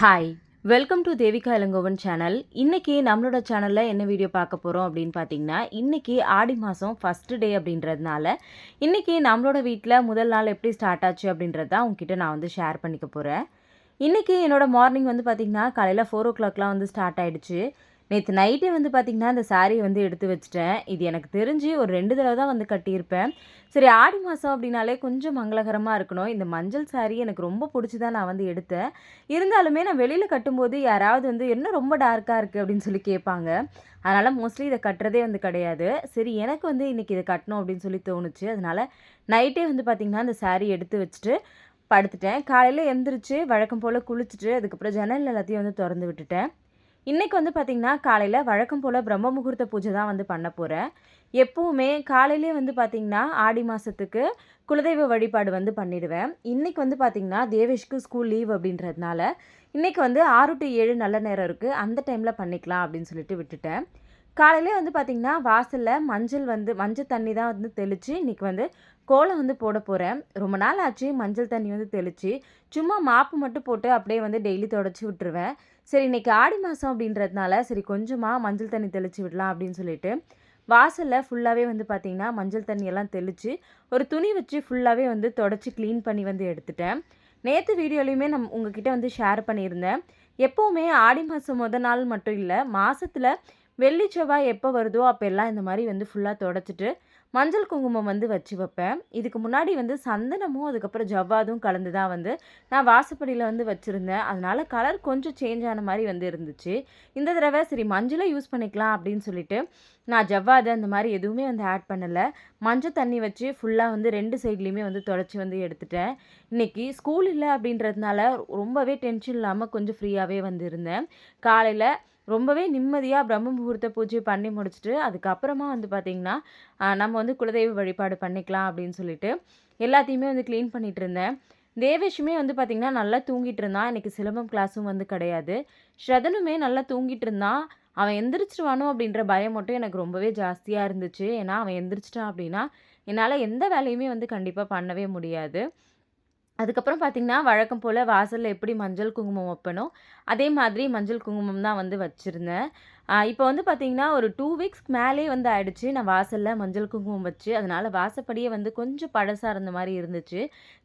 Hi welcome to Devika Ilangovan channel இன்னைக்கு நம்மளோட சேனலில் என்ன வீடியோ பார்க்க போகிறோம் அப்படின்னு பார்த்தீங்கன்னா இன்னைக்கு ஆடி மாதம் ஃபஸ்ட்டு டே அப்படின்றதுனால இன்னைக்கு நம்மளோட வீட்டில் முதல் நாள் எப்படி ஸ்டார்ட் ஆச்சு அப்படின்றத உங்ககிட்ட நான் வந்து ஷேர் பண்ணிக்க போகிறேன் இன்றைக்கி என்னோட மார்னிங் வந்து பார்த்திங்கன்னா காலையில் ஃபோர் ஓ கிளாக்லாம் வந்து ஸ்டார்ட் ஆகிடுச்சு நேற்று நைட்டே வந்து பார்த்திங்கன்னா அந்த சாரியை வந்து எடுத்து வச்சிட்டேன். இது எனக்கு தெரிஞ்சு ஒரு ரெண்டு தடவை தான் வந்து கட்டியிருப்பேன். சரி ஆடி மாதம் அப்படின்னாலே கொஞ்சம் மங்களகரமாக இருக்கணும். இந்த மஞ்சள் சாரி எனக்கு ரொம்ப பிடிச்சி தான் நான் வந்து எடுத்தேன். இருந்தாலுமே நான் வெளியில் கட்டும்போது யாராவது வந்து என்ன ரொம்ப டார்க்காக இருக்குது அப்படின்னு சொல்லி கேட்பாங்க. அதனால் மோஸ்ட்லி இதை கட்டுறதே வந்து கிடையாது. சரி எனக்கு வந்து இன்றைக்கி இதை கட்டணும் அப்படின்னு சொல்லி தோணுச்சு. அதனால் நைட்டே வந்து பார்த்திங்கன்னா அந்த சாரி எடுத்து வச்சுட்டு படுத்துட்டேன். காலையில் எழுந்திரிச்சு வழக்கம் போல் குளிச்சுட்டு அதுக்கப்புறம் ஜன்னல் எல்லாத்தையும் வந்து திறந்து விட்டுட்டேன். இன்றைக்கி வந்து பார்த்திங்கன்னா காலையில் வழக்கம் போல் பிரம்ம முகூர்த்த பூஜை தான் வந்து பண்ண போகிறேன் எப்போவுமே காலையிலே வந்து பார்த்திங்கன்னா ஆடி மாதத்துக்கு குலதெய்வ வழிபாடு வந்து பண்ணிடுவேன். இன்றைக்கி வந்து பார்த்திங்கன்னா தேவேஷ்க்கு ஸ்கூல் லீவ் அப்படின்றதுனால இன்றைக்கி வந்து ஆறு டு ஏழு நல்ல நேரம் இருக்குது அந்த டைமில் பண்ணிக்கலாம் அப்படின்னு சொல்லிட்டு விட்டுட்டேன். காலையிலே வந்து பார்த்திங்கன்னா வாசலில் மஞ்சள் வந்து மஞ்சள் தண்ணி தான் வந்து தெளித்து இன்றைக்கி வந்து கோலம் வந்து போட போகிறேன் ரொம்ப நாள் ஆச்சு மஞ்சள் தண்ணி வந்து தெளித்து சும்மா மாப்பு மட்டும் போட்டு அப்படியே வந்து டெய்லி தொடச்சி விட்டுருவேன். சரி இன்றைக்கி ஆடி மாதம் அப்படின்றதுனால சரி கொஞ்சமாக மஞ்சள் தண்ணி தெளித்து விடலாம் அப்படின்னு சொல்லிட்டு வாசலில் ஃபுல்லாகவே வந்து பார்த்திங்கன்னா மஞ்சள் தண்ணியெல்லாம் தெளித்து ஒரு துணி வச்சு ஃபுல்லாகவே வந்து தொடச்சி க்ளீன் பண்ணி வந்து எடுத்துட்டேன். நேற்று வீடியோலையுமே நம் உங்ககிட்ட வந்து ஷேர் பண்ணியிருந்தேன். எப்போவுமே ஆடி மாதம் முத நாள் மட்டும் இல்லை மாதத்தில் வெள்ளி செவ்வாய் எப்போ வருதோ அப்போ எல்லாம் இந்த மாதிரி வந்து ஃபுல்லாக தொடச்சிட்டு மஞ்சள் குங்குமம் வந்து வச்சு வைப்பேன். இதுக்கு முன்னாடி வந்து சந்தனமும் அதுக்கப்புறம் ஜவ்வாதும் கலந்து தான் வந்து நான் வாசப்படியில் வந்து வச்சுருந்தேன். அதனால் கலர் கொஞ்சம் சேஞ்ச் ஆன மாதிரி வந்து இருந்துச்சு. இந்த தடவை சரி மஞ்சளை யூஸ் பண்ணிக்கலாம் அப்படின்னு சொல்லிட்டு நான் ஜவ்வாது அந்த மாதிரி எதுவுமே வந்து ஆட் பண்ணலை. மஞ்சள் தண்ணி வச்சு ஃபுல்லாக வந்து ரெண்டு சைட்லேயுமே வந்து தொடச்சி வந்து எடுத்துட்டேன். இன்றைக்கி ஸ்கூல் இல்லை அப்படின்றதுனால ரொம்பவே டென்ஷன் இல்லாமல் கொஞ்சம் ஃப்ரீயாகவே வந்து இருந்தேன். காலையில் ரொம்பவே நிம்மதியாக பிரம்ம முகூர்த்த பூஜை பண்ணி முடிச்சுட்டு அதுக்கப்புறமா வந்து பார்த்திங்கன்னா நம்ம வந்து குலதெய்வ வழிபாடு பண்ணிக்கலாம் அப்படின்னு சொல்லிட்டு எல்லாத்தையுமே வந்து க்ளீன் பண்ணிகிட்டு இருந்தேன். தேவேஷுமே வந்து பார்த்திங்கன்னா நல்லா தூங்கிட்டு இருந்தான். இன்றைக்கி சிலம்பம் கிளாஸும் வந்து கிடையாது. ஸ்ரதனுமே நல்லா தூங்கிட்டு இருந்தான். அவன் எந்திரிச்சிருவானோ அப்படின்ற பயம் மட்டும் எனக்கு ரொம்பவே ஜாஸ்தியாக இருந்துச்சு. ஏன்னா அவன் எந்திரிச்சிட்டான் அப்படின்னா என்னால் எந்த வேலையுமே வந்து கண்டிப்பாக பண்ணவே முடியாது. அதுக்கப்புறம் பார்த்திங்கன்னா வழக்கம் போல் வாசலில் எப்படி மஞ்சள் குங்குமம் வைப்பனோ அதே மாதிரி மஞ்சள் குங்குமம் தான் வந்து வச்சுருந்தேன். இப்போ வந்து பார்த்திங்கன்னா ஒரு டூ வீக்ஸ்க்கு மேலே வந்து ஆயிடுச்சு. நான் வாசலில் மஞ்சள் குங்குமம் வச்சு அதனால் வாசப்படியே வந்து கொஞ்சம் பழசாக இருந்த மாதிரி இருந்துச்சு.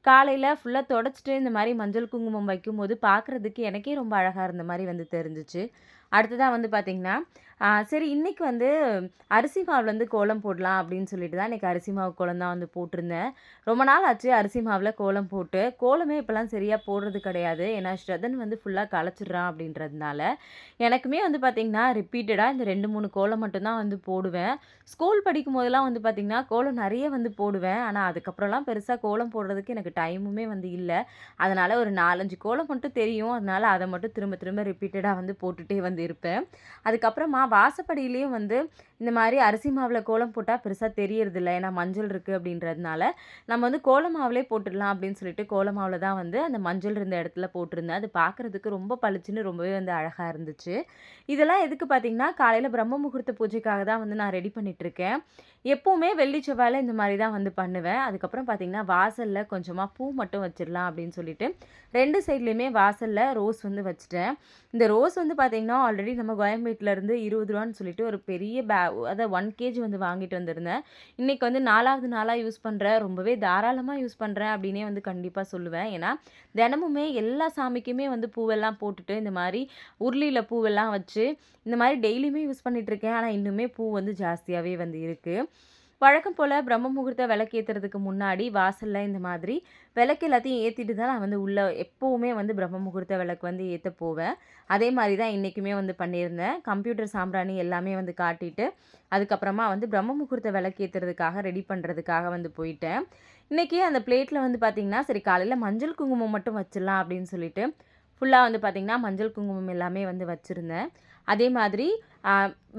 காலையில் ஃபுல்லாக தொடச்சிட்டு இந்த மாதிரி மஞ்சள் குங்குமம் வைக்கும்போது பார்க்குறதுக்கு எனக்கே ரொம்ப அழகாக இருந்த மாதிரி வந்து தெரிஞ்சிச்சு. அடுத்ததாக வந்து பார்த்திங்கன்னா சரி இன்றைக்கி வந்து அரிசி மாவில் வந்து கோலம் போடலாம் அப்படின்னு சொல்லிட்டு தான் இன்றைக்கி அரிசி மாவு கோலம் தான் வந்து போட்டிருந்தேன். ரொம்ப நாள் ஆச்சு அரிசி மாவில் கோலம் போட்டு. கோலமே இப்போலாம் சரியாக போடுறது கிடையாது. ஏன்னா ஸ்ரதன் வந்து ஃபுல்லாக களைச்சிட்றான் அப்படின்றதுனால எனக்குமே வந்து பார்த்திங்கன்னா ரிப்பீட்டடாக இந்த ரெண்டு மூணு கோலம் மட்டும்தான் வந்து போடுவேன். ஸ்கூல் படிக்கும் போதெல்லாம் வந்து பார்த்திங்கன்னா கோலம் நிறைய வந்து போடுவேன். ஆனால் அதுக்கப்புறம்லாம் பெருசாக கோலம் போடுறதுக்கு எனக்கு டைமுமே வந்து இல்லை. அதனால் ஒரு நாலஞ்சு கோலம் மட்டும் தெரியும். அதனால் அதை மட்டும் திரும்ப திரும்ப ரிப்பீட்டடாக வந்து போட்டுகிட்டே வந்து இருப்பேன். அதுக்கப்புறமா வாசப்படியிலையும் வந்து இந்த மாதிரி அரிசி மாவில் கோலம் போட்டால் பெருசாக தெரியறதில்ல. ஏன்னா மஞ்சள் இருக்குது அப்படின்றதுனால நம்ம வந்து கோலம் மாவிலே போட்டுடலாம் அப்படின்னு சொல்லிட்டு கோலம் மாவில் தான் வந்து அந்த மஞ்சள் இருந்த இடத்துல போட்டிருந்தேன். அது பார்க்குறதுக்கு ரொம்ப பளிச்சுன்னு ரொம்பவே வந்து அழகாக இருந்துச்சு. இதெல்லாம் எதுக்கு பார்த்தீங்கன்னா காலையில் பிரம்ம முகூர்த்த பூஜைக்காக தான் வந்து நான் ரெடி பண்ணிகிட்ருக்கேன் எப்போவுமே வெள்ளி செவ்வாயில் இந்த மாதிரி தான் வந்து பண்ணுவேன். அதுக்கப்புறம் பார்த்தீங்கன்னா வாசலில் கொஞ்சமாக பூ மட்டும் வச்சிடலாம் அப்படின்னு சொல்லிட்டு ரெண்டு சைட்லேயுமே வாசலில் ரோஸ் வந்து வச்சுட்டேன். இந்த ரோஸ் வந்து பார்த்திங்கன்னா ஆல்ரெடி நம்ம கோயம்பேட்டிலேருந்து இருபது ரூபான்னு சொல்லிட்டு ஒரு பெரிய பே அதை ஒன் கேஜி வந்து வாங்கிட்டு வந்திருந்தேன். இன்றைக்கி வந்து நாலாவது நாளாக யூஸ் பண்ணுறேன் ரொம்பவே தாராளமாக யூஸ் பண்ணுறேன் அப்படின்னே வந்து கண்டிப்பாக சொல்லுவேன். ஏன்னா தினமுமே எல்லா சாமிக்குமே வந்து பூவெல்லாம் போட்டுட்டு இந்த மாதிரி உருளியில் பூவெல்லாம் வச்சு இந்த மாதிரி டெய்லியுமே யூஸ் பண்ணிகிட்ருக்கேன் ஆனால் இன்னுமே பூ வந்து ஜாஸ்தியாகவே வந்து இருக்குது வழக்கம் போல் பிரம்ம முகூர்த்த விளக்கேற்றுறதுக்கு முன்னாடி வாசலில் இந்த மாதிரி விளக்கு எல்லாத்தையும் ஏற்றிட்டு தான் நான் வந்து உள்ளே எப்போவுமே வந்து பிரம்ம முகூர்த்த விளக்கு வந்து ஏற்ற போவேன். அதே மாதிரி தான் இன்றைக்குமே வந்து பண்ணியிருந்தேன். கம்ப்யூட்டர் சாம்பிராணி எல்லாமே வந்து காட்டிட்டு அதுக்கப்புறமா வந்து பிரம்ம முகூர்த்த விளக்கு ஏற்றுறதுக்காக ரெடி பண்ணுறதுக்காக வந்து போயிட்டேன். இன்றைக்கி அந்த பிளேட்டில் வந்து பார்த்திங்கன்னா சரி காலையில் மஞ்சள் குங்குமம் மட்டும் வச்சிடலாம் அப்படின்னு சொல்லிட்டு ஃபுல்லாக வந்து பார்த்திங்கன்னா மஞ்சள் குங்குமம் எல்லாமே வந்து வச்சுருந்தேன். அதே மாதிரி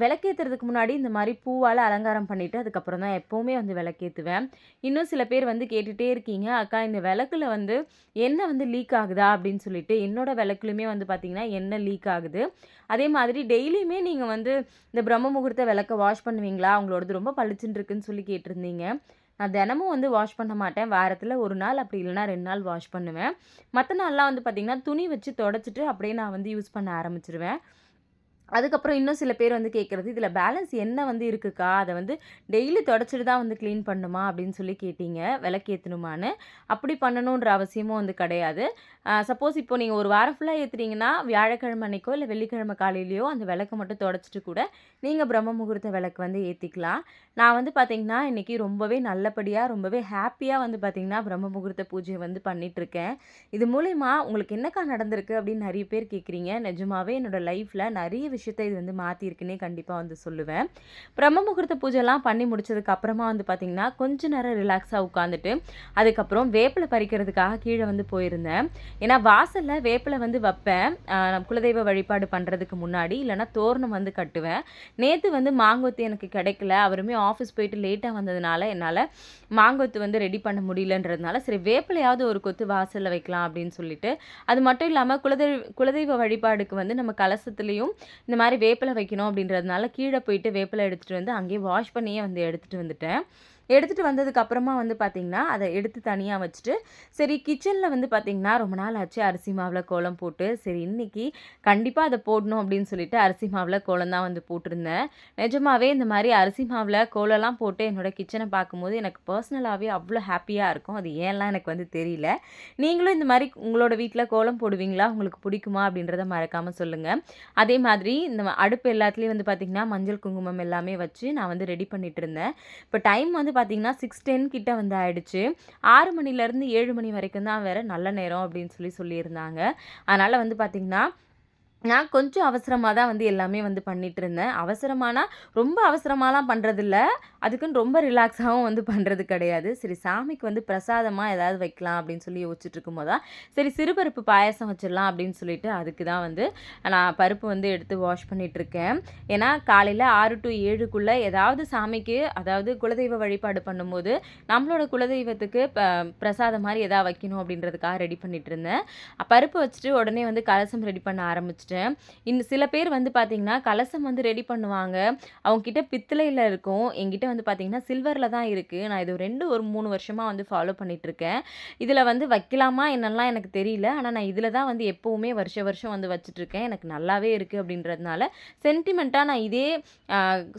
விளக்கேற்றுறதுக்கு முன்னாடி இந்த மாதிரி பூவால் அலங்காரம் பண்ணிவிட்டு அதுக்கப்புறம் தான் எப்போவுமே வந்து விளக்கேற்றுவேன் இன்னும் சில பேர் வந்து கேட்டுகிட்டே இருக்கீங்க அக்கா இந்த விளக்கில் வந்து எண்ணெய் வந்து லீக் ஆகுதா? அப்படின்னு சொல்லிட்டு என்னோடய விளக்குலையுமே வந்து பார்த்திங்கன்னா எண்ணெய் லீக் ஆகுது. அதே மாதிரி டெய்லியுமே நீங்கள் வந்து இந்த பிரம்ம முகூர்த்த விளக்கை வாஷ் பண்ணுவீங்களா? அவங்களோடது ரொம்ப பளிச்சுன்னு இருக்குன்னு சொல்லி கேட்டிருந்தீங்க. நான் தினமும் வந்து வாஷ் பண்ண மாட்டேன். வாரத்தில் ஒரு நாள் அப்படி இல்லைனா ரெண்டு நாள் வாஷ் பண்ணுவேன். மற்ற நாள்லாம் வந்து பார்த்திங்கன்னா துணி வச்சு தொடச்சிட்டு அப்படியே நான் வந்து யூஸ் பண்ண ஆரம்பிச்சிருவேன் அதுக்கப்புறம் இன்னும் சில பேர் வந்து கேட்குறது, இதில் பேலன்ஸ் என்ன வந்து இருக்குக்கா, அதை வந்து டெய்லி தொடச்சிட்டு தான் வந்து க்ளீன் பண்ணுமா அப்படின்னு சொல்லி கேட்டீங்க. விளக்கேற்றணுமான்னு அப்படி பண்ணணுன்ற அவசியமும் வந்து கிடையாது. சப்போஸ் இப்போ நீங்கள் ஒரு வாரம் ஃபுல்லாக ஏற்றுறீங்கன்னா வியாழக்கிழமை அன்னைக்கோ, இல்லை வெள்ளிக்கிழமை காலையிலையோ அந்த விளக்க மட்டும் தொடச்சிட்டு கூட, நீங்கள் பிரம்ம முகூர்த்த விளக்கு வந்து ஏற்றிக்கலாம் நான் வந்து பார்த்திங்கன்னா இன்றைக்கி ரொம்பவே நல்லபடியாக ரொம்பவே ஹாப்பியாக வந்து பார்த்தீங்கன்னா, பிரம்ம முகூர்த்த பூஜையை வந்து பண்ணிகிட்ருக்கேன் இது மூலிமா உங்களுக்கு என்னக்கா நடந்திருக்கு அப்படின்னு நிறைய பேர் கேட்குறீங்க. நிஜமாவே என்னோடய லைஃப்பில் நிறைய விஷயத்த இது வந்து மாற்றிருக்குன்னே கண்டிப்பாக வந்து சொல்லுவேன். பிரம்ம முகூர்த்த பூஜைலாம் பண்ணி முடிச்சதுக்கு அப்புறமா வந்து பார்த்திங்கன்னா கொஞ்ச நேரம் ரிலாக்ஸாக உட்காந்துட்டு, அதுக்கப்புறம் வேப்பிலை பறிக்கிறதுக்காக கீழே வந்து போயிருந்தேன். ஏன்னா வாசலில் வேப்பில வந்து வைப்பேன் குலதெய்வ வழிபாடு பண்ணுறதுக்கு முன்னாடி. இல்லைனா தோரணம் வந்து கட்டுவேன். நேற்று வந்து மாங்கொத்து எனக்கு கிடைக்கல. அவருமே ஆஃபீஸ் போயிட்டு லேட்டாக வந்ததுனால, என்னால் மாங்கொத்து வந்து ரெடி பண்ண முடியலன்றதுனால, சரி வேப்பிலையாவது ஒரு கொத்து வாசலில் வைக்கலாம் அப்படின்னு சொல்லிட்டு, அது மட்டும் இல்லாமல் குலதெய்வ குலதெய்வ வழிபாடுக்கு வந்து நம்ம கலசத்துலேயும் இந்த மாதிரி வேப்பில வைக்கணும் அப்படின்றதுனால, கீழே போயிட்டு வேப்பில எடுத்துகிட்டு வந்து அங்கேயே வாஷ் பண்ணியே வந்து எடுத்துகிட்டு வந்துட்டேன். எடுத்துகிட்டு வந்ததுக்கு அப்புறமா வந்து பார்த்தீங்கன்னா, அதை எடுத்து தனியாக வச்சுட்டு, சரி கிச்சனில் வந்து பார்த்தீங்கன்னா, ரொம்ப நாள் ஆச்சு அரிசி மாவில் கோலம் போட்டு, சரி இன்றைக்கி கண்டிப்பாக அதை போடணும் அப்படின்னு சொல்லிட்டு அரிசி மாவில் கோலம் தான் வந்து போட்டிருந்தேன். நிஜமாவே இந்த மாதிரி அரிசி மாவில் கோலம்லாம் போட்டு என்னோட கிச்சனை பார்க்கும்போது, எனக்கு பர்சனலாகவே அவ்வளோ ஹாப்பியாக இருக்கும். அது ஏன்லாம் எனக்கு வந்து தெரியல. நீங்களும் இந்த மாதிரி உங்களோட வீட்டில் கோலம் போடுவீங்களா? உங்களுக்கு பிடிக்குமா? அப்படின்றத மறக்காமல் சொல்லுங்கள் அதே மாதிரி இந்த அடுப்பு எல்லாத்துலேயும் வந்து பார்த்திங்கன்னா மஞ்சள், குங்குமம் எல்லாமே வச்சு நான் வந்து ரெடி பண்ணிகிட்டு இருந்தேன் இப்போ டைம் வந்து பார்த்தீங்கன்னா, 6:10 கிட்ட வந்து ஆயிடுச்சு. ஆறு மணிலேருந்து ஏழு மணி வரைக்கும் தான் வேறு நல்ல நேரம் அப்படின்னு சொல்லி சொல்லியிருந்தாங்க. அதனால் வந்து பார்த்திங்கன்னா நான் கொஞ்சம் அவசரமாக தான் வந்து எல்லாமே வந்து பண்ணிட்டுருந்தேன். அவசரமானா, ரொம்ப அவசரமாலாம் பண்ணுறதில்ல அதுக்குன்னு ரொம்ப ரிலாக்ஸாகவும் வந்து பண்ணுறது கிடையாது. சரி சாமிக்கு வந்து பிரசாதமாக ஏதாவது வைக்கலாம் அப்படின்னு சொல்லி யோசிச்சுட்டு இருக்கும்போது தான், சரி சிறுபருப்பு பாயாசம் வச்சிடலாம் அப்படின்னு சொல்லிட்டு, அதுக்கு தான் வந்து நான் பருப்பு வந்து எடுத்து வாஷ் பண்ணிகிட்ருக்கேன் ஏன்னா காலையில் ஆறு டூ 7க்குள்ள ஏதாவது சாமிக்கு அதாவது குலதெய்வ வழிபாடு பண்ணும்போது, நம்மளோட குலதெய்வத்துக்கு ப பிரசாதம் மாதிரி எதாவது வைக்கணும் அப்படின்றதுக்காக ரெடி பண்ணிட்டுருந்தேன். பருப்பு வச்சுட்டு உடனே வந்து கலசம் ரெடி பண்ண ஆரம்பிச்சுட்டேன். இன்னும் சில பேர் வந்து பார்த்தீங்கன்னா, கலசம் வந்து ரெடி பண்ணுவாங்க. அவங்க கிட்ட இருக்கும். என்கிட்ட வந்து பார்த்தீங்கன்னா, சில்வரில் தான் இருக்குது நான் இது ரெண்டு ஒரு மூணு வருஷமாக வந்து ஃபாலோ பண்ணிகிட்ருக்கேன் இதில் வந்து வைக்கலாமா என்னெல்லாம் எனக்கு தெரியல. ஆனால் நான் இதில் தான் வந்து எப்போவுமே வருஷ வருஷம் வந்து வச்சுட்ருக்கேன் எனக்கு நல்லாவே இருக்கு அப்படின்றதுனால, சென்டிமெண்ட்டாக நான் இதே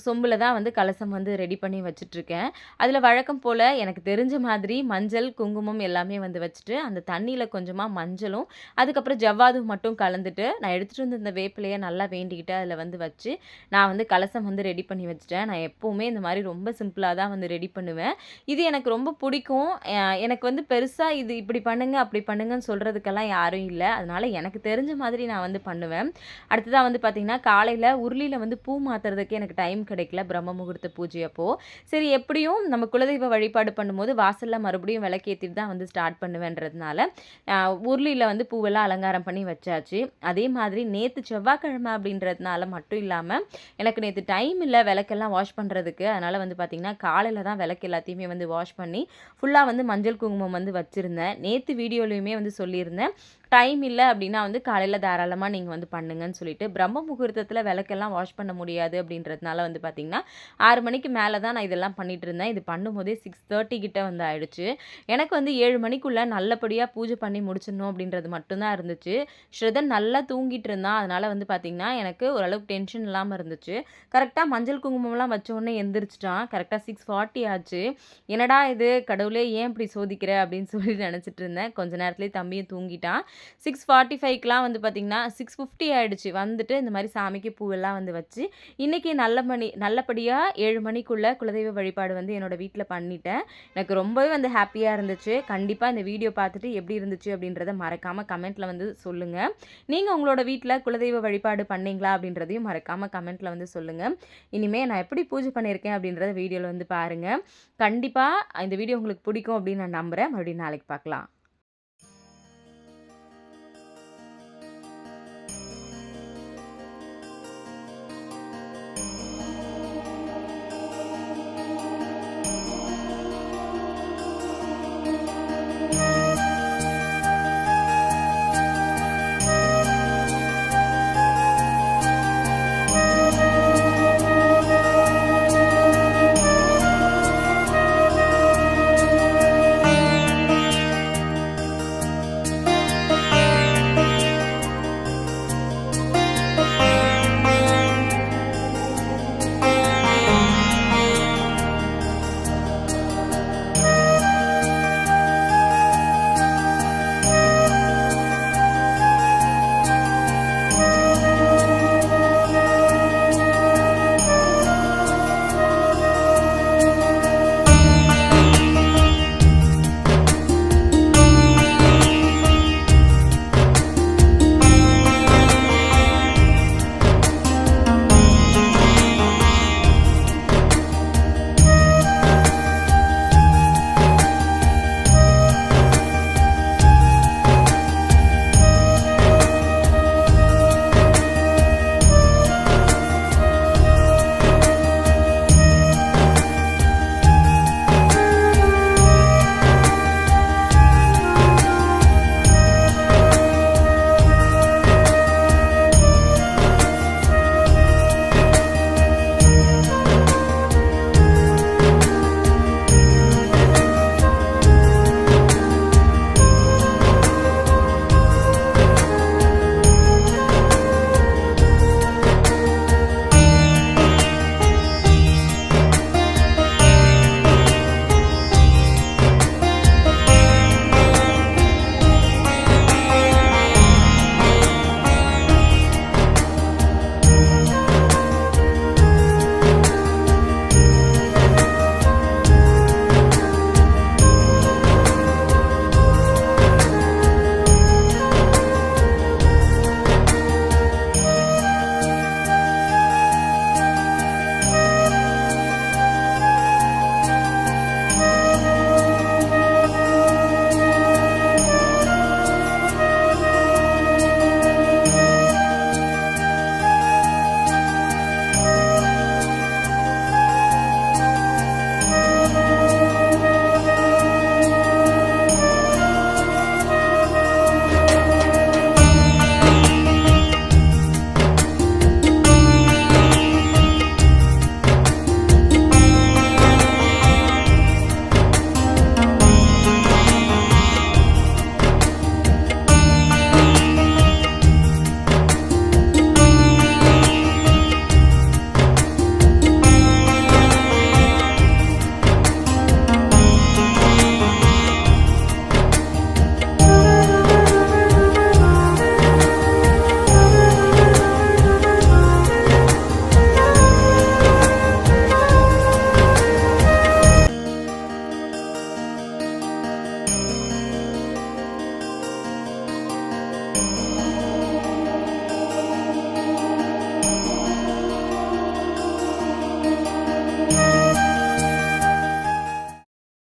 சொம்பில் தான் வந்து கலசம் வந்து ரெடி பண்ணி வச்சுட்டுருக்கேன். அதில் வழக்கம் போல் எனக்கு தெரிஞ்ச மாதிரி மஞ்சள், குங்குமம் எல்லாமே வந்து வச்சுட்டு, அந்த தண்ணியில் கொஞ்சமாக மஞ்சளும், அதுக்கப்புறம் ஜவ்வாது மட்டும் கலந்துட்டு, நான் எடுத்துட்டு இந்த வேப்பிலைய நல்லா வேண்டிக்கிட்டு அதில் வந்து வச்சு, நான் வந்து கலசம் வந்து ரெடி பண்ணி வச்சுட்டேன். நான் எப்போவுமே இந்த மாதிரி ரொம்ப சிம்பிளாக தான் வந்து ரெடி பண்ணுவேன். இது எனக்கு ரொம்ப பிடிக்கும். எனக்கு வந்து பெருசாக இது இப்படி பண்ணுங்கள் அப்படி பண்ணுங்கன்னு சொல்கிறதுக்கெல்லாம் யாரும் இல்லை அதனால் எனக்கு தெரிஞ்ச மாதிரி நான் வந்து பண்ணுவேன். அடுத்ததாக வந்து பார்த்திங்கன்னா காலையில் உருளியில் வந்து பூ மாற்றுறதுக்கு எனக்கு டைம் கிடைக்கல பிரம்ம முகூர்த்த பூஜை அப்போது சரி எப்படியும் நம்ம குலதெய்வ வழிபாடு பண்ணும்போது வாசலில் மறுபடியும் விளக்கேற்றிட்டு தான் வந்து ஸ்டார்ட் பண்ணுவேன்றதுனால, உருளியில் வந்து பூவெல்லாம் அலங்காரம் பண்ணி வச்சாச்சு. அதே மாதிரி நேற்று செவ்வாய்க்கிழமை அப்படின்றதுனால மட்டும் இல்லாமல் எனக்கு நேற்று டைம் இல்லை விளக்கெல்லாம் வாஷ் பண்ணுறதுக்கு அதனால் வந்து பார்த்திங்கன்னா காலையில் தான் விளக்கு எல்லாத்தையுமே வந்து வாஷ் பண்ணி, ஃபுல்லாக வந்து மஞ்சள், குங்குமம் வந்து வச்சிருந்தேன். நேற்று வீடியோலையுமே வந்து சொல்லியிருந்தேன். டைம் இல்லை அப்படின்னா வந்து காலையில் தாராளமாக நீங்கள் வந்து பண்ணுங்கன்னு சொல்லிட்டு, பிரம்ம முகூர்த்தத்தில் விளக்கெல்லாம் வாஷ் பண்ண முடியாது அப்படின்றதுனால வந்து பார்த்தீங்கன்னா, ஆறு மணிக்கு மேலே தான் நான் இதெல்லாம் பண்ணிட்டுருந்தேன். இது பண்ணும்போதே 6:30 கிட்ட வந்து ஆயிடுச்சு. எனக்கு வந்து ஏழு மணிக்குள்ளே நல்லபடியாக பூஜை பண்ணி முடிச்சிடணும் அப்படின்றது மட்டும்தான் இருந்துச்சு. ஸ்ரதன் நல்லா தூங்கிட்டு இருந்தான். அதனால் வந்து பார்த்தீங்கன்னா, எனக்கு ஓரளவுக்கு டென்ஷன் இல்லாமல் இருந்துச்சு. கரெக்டாக மஞ்சள், குங்குமம்லாம் வச்ச உடனே எந்திரிச்சுட்டான். கரெக்ட்டா 6:40 ஆச்சு. என்னடா இது கடவுளே ஏன் இப்படி சோதிக்கிற அப்படின்னு சொல்லி நினச்சிட்டு இருந்தேன். கொஞ்ச நேரத்துலேயே தம்பியும் தூங்கிட்டான். 6:45க்குலாம் வந்து பார்த்தீங்கன்னா 6:50 ஆயிடுச்சு. வந்துட்டு இந்த மாதிரி சாமிக்கு பூவெல்லாம் வந்து வச்சு, இன்றைக்கி நல்ல மணி நல்லபடியாக ஏழு மணிக்குள்ளே குலதெய்வ வழிபாடு வந்து என்னோட வீட்டில் பண்ணிட்டேன். எனக்கு ரொம்பவே வந்து ஹாப்பியாக இருந்துச்சு. கண்டிப்பாக இந்த வீடியோ பார்த்துட்டு எப்படி இருந்துச்சு அப்படின்றத மறக்காமல் கமெண்ட்டில் வந்து சொல்லுங்கள் நீங்கள் உங்களோட வீட்டில் குலதெய்வ வழிபாடு பண்ணீங்களா? அப்படின்றதையும் மறக்காமல் கமெண்ட்டில் வந்து சொல்லுங்கள் இனிமேல் நான் எப்படி பூஜை பண்ணியிருக்கேன் அப்படின்றத வீடியோவில் வந்து பாருங்க. கண்டிப்பாக இந்த வீடியோ உங்களுக்கு பிடிக்கும் அப்படின்னு நான் நம்புகிறேன் மறுபடியும் நாளைக்கு பார்க்கலாம்.